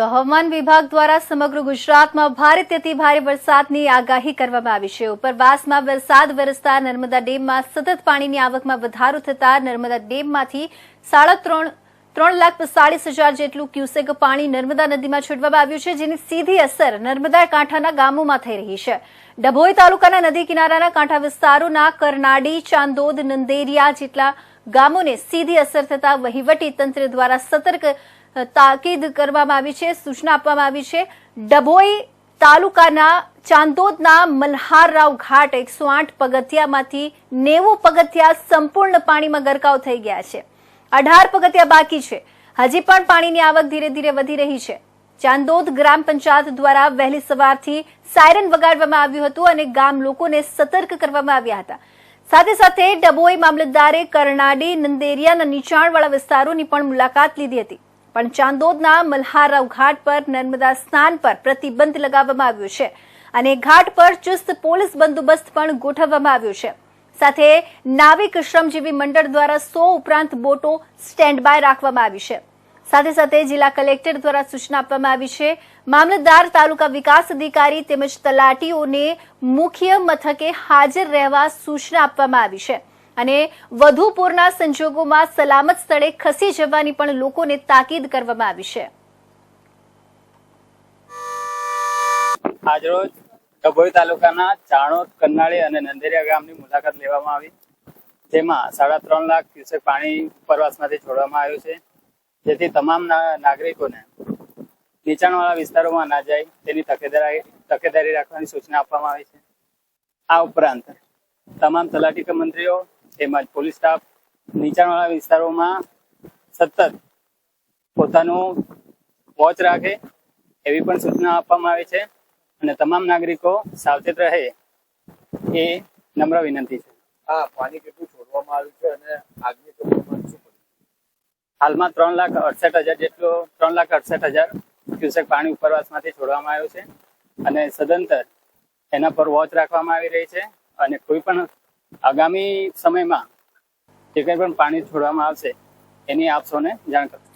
તો હવામાન વિભાગ દ્વારા સમગ્ર ગુજરાતમાં ભારેથી ભારે વરસાદની આગાહી કરવામાં આવી છે. ઉપરવાસમાં વરસાદ વરસતા નર્મદા ડેમમાં સતત પાણીની આવકમાં વધારો થતા નર્મદા ડેમમાંથી સાડા ત્રણ ત્રણ લાખ પિસ્તાળીસ હજાર જેટલું ક્યુસેક પાણી નર્મદા નદીમાં છોડવામાં આવ્યું છે, જેની સીધી અસર નર્મદા કાંઠાના ગામોમાં થઈ રહી છે. ડભોઈ તાલુકાના નદી કિનારાના કાંઠા વિસ્તારોના કરનાડી, ચાંદોદ, નંદેરિયા જેટલા ગામોને સીધી અસર થતા વહીવટી તંત્ર દ્વારા સતર્ક તાકીદ કરવામાં આવી છે, સૂચના આપવામાં આવી છે. ડભોઈ તાલુકાના ચાંદોદના મલ્હારરાવ ઘાટ એકસો આઠ પગથિયામાંથી નેવું પગથિયા સંપૂર્ણ પાણીમાં ગરકાવ થઈ ગયા છે. અઢાર પગથિયા બાકી છે. હજી પણ પાણીની આવક ધીરે ધીરે વધી રહી છે. ચાંદોદ ગ્રામ પંચાયત દ્વારા વહેલી સવારથી સાયરન વગાડવામાં આવ્યું હતું અને ગામ લોકોને સતર્ક કરવામાં આવ્યા હતા. સાથે સાથે ડભોઈ મામલતદારે કરનાડી નંદેરિયાના નીચાણવાળા વિસ્તારોની પણ મુલાકાત લીધી હતી. પણ ચાંદોદના મલ્હારાવ ઘાટ પર નર્મદા સ્નાન પર પ્રતિબંધ લગાવવામાં આવ્યો છે અને ઘાટ પર ચુસ્ત પોલીસ બંદોબસ્ત પણ ગોઠવવામાં આવ્યો છે. સાથે નાવિક શ્રમજીવી મંડળ દ્વારા સો ઉપરાંત બોટો સ્ટેન્ડ બાય રાખવામાં આવી છે. સાથે સાથે જિલ્લા કલેક્ટર દ્વારા સૂચના આપવામાં આવી છે. મામલતદાર તાલુકા વિકાસ અધિકારી તેમજ તલાટીઓને મુખ્ય મથકે હાજર રહેવા સૂચના આપવામાં આવી છે અને વધુ પૂરના સંજોગોમાં સલામત સ્થળે ખસી જવાની પણ લોકોને તાકીદ કરવામાં આવી છે. આજરોજ ડભોઈ તાલુકાના ચાણોદ, કન્નાળી અને નંદેરિયા ગામની મુલાકાત લેવામાં આવી. જેમાં સાડા ત્રણ લાખ ક્યુસેક પાણી ઉપરવાસમાંથી છોડવામાં આવ્યું છે. જેથી તમામ નાગરિકોને નીચાણવાળા વિસ્તારોમાં ના જાય, તેની તકેદારી તકેદારી રાખવાની સૂચના આપવામાં આવી છે. આ ઉપરાંત તમામ તલાટી મંત્રીઓ તેમજ પોલીસ સ્ટાફ નીચાણવાળા વિસ્તારોમાં સતત પોતાનું વોચ રાખે એવી પણ સૂચના આપવામાં આવી છે અને તમામ નાગરિકો સાવચેત રહે એ નમ્ર વિનંતી છે. આ પાણી કેટલું છોડવામાં આવ્યું છે અને આગની હાલમાં ત્રણ લાખ અડસઠ હજાર જેટલો, ત્રણ લાખ અડસઠ હજાર ક્યુસેક પાણી ઉપરવાસમાંથી છોડવામાં આવ્યું છે. અને સદંતર એના પર વોચ રાખવામાં આવી રહી છે. અને કોઈ પણ આગામી સમયમાં જે કંઈ પણ પાણી છોડવામાં આવશે, એની આપ સૌને જાણ કરશું.